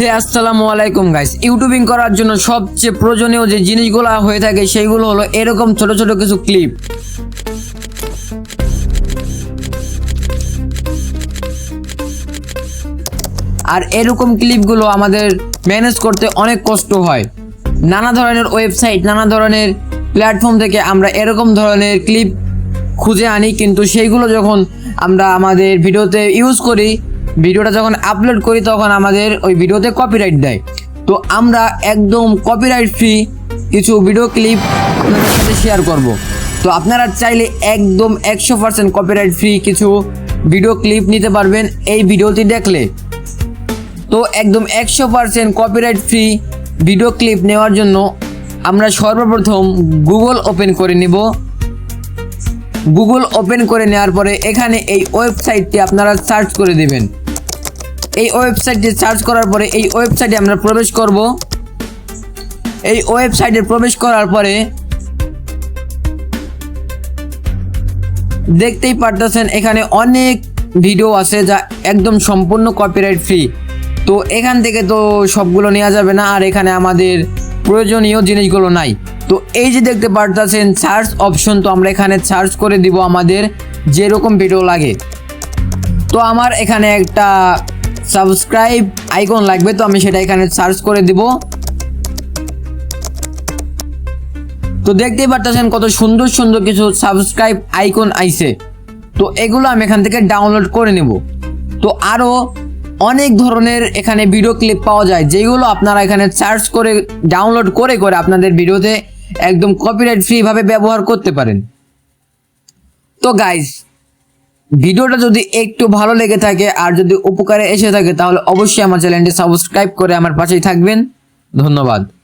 হে, আসসালামু আলাইকুম guys YouTubing করার জন্য সবচেয়ে প্রয়োজনীয় যে জিনিসগুলো হয়ে থাকে সেইগুলো হলো এরকম ছোট ছোট কিছু ক্লিপ আর এরকম ক্লিপগুলো আমাদের ম্যানেজ করতে অনেক কষ্ট হয়। নানা ধরনের ওয়েবসাইট নানা ধরনের প্ল্যাটফর্ম থেকে আমরা এরকম ধরনের ক্লিপ খুঁজে আনি, কিন্তু সেইগুলো যখন আমরা আমাদের ভিডিওতে ইউজ করি ভিডিওটা যখন আপলোড করি তখন আমাদের ওই ভিডিওতে কপিরাইট দেয়। তো আমরা একদম কপিরাইট ফ্রি কিছু ভিডিও ক্লিপ আপনাদের সাথে শেয়ার করব। তো আপনারা চাইলে একদম একশো পার্সেন্ট কপিরাইট ফ্রি কিছু ভিডিও ক্লিপ নিতে পারবেন এই ভিডিওটি দেখলে। তো একদম একশো percent copyright free video clip নেওয়ার জন্য আমরা সর্বপ্রথম গুগল ওপেন করে নিব। গুগল ওপেন করে নেওয়ার পরে এখানে এই ওয়েবসাইটটি আপনারা সার্চ করে দিবেন। এই ওয়েবসাইটটি সার্চ করার পরে এই ওয়েবসাইটে আমরা প্রবেশ করব। এই ওয়েবসাইটে প্রবেশ করার পরে দেখতেই পারতেছেন এখানে অনেক ভিডিও আছে যা একদম সম্পূর্ণ কপিরাইট ফ্রি তো এখান থেকে তো সবগুলো নেওয়া যাবে না আর এখানে আমাদের প্রয়োজনীয় জিনিসগুলো নাই। তো এই যে দেখতে পারতেছেন সার্চ অপশন তো আমরা এখানে সার্চ করে দিব আমাদের যেরকম ভিডিও লাগে। তো আমার এখানে একটা সাবস্ক্রাইব আইকন লাগবে, তো আমি সেটা এখানে সার্চ করে দিব। তো দেখতেই পারতেছেন কত সুন্দর সুন্দর কিছু সাবস্ক্রাইব আইকন আইছে। তো এগুলো আমি এখান থেকে ডাউনলোড করে নেব। তো আরও অনেক ধরনের এখানে ভিডিও ক্লিপ পাওয়া যায় যেগুলো আপনারা এখানে সার্চ করে, ডাউনলোড করে করে আপনাদের ভিডিওতে একদম কপিরাইট ফ্রি ভাবে ব্যবহার করতে পারেন। তো গাইজ ভিডিওটা যদি একটু ভালো লেগে থাকে আর যদি উপকারে এসে থাকে, তাহলে অবশ্যই আমার চ্যানেলটি সাবস্ক্রাইব করে আমার পাশেই থাকবেন। ধন্যবাদ।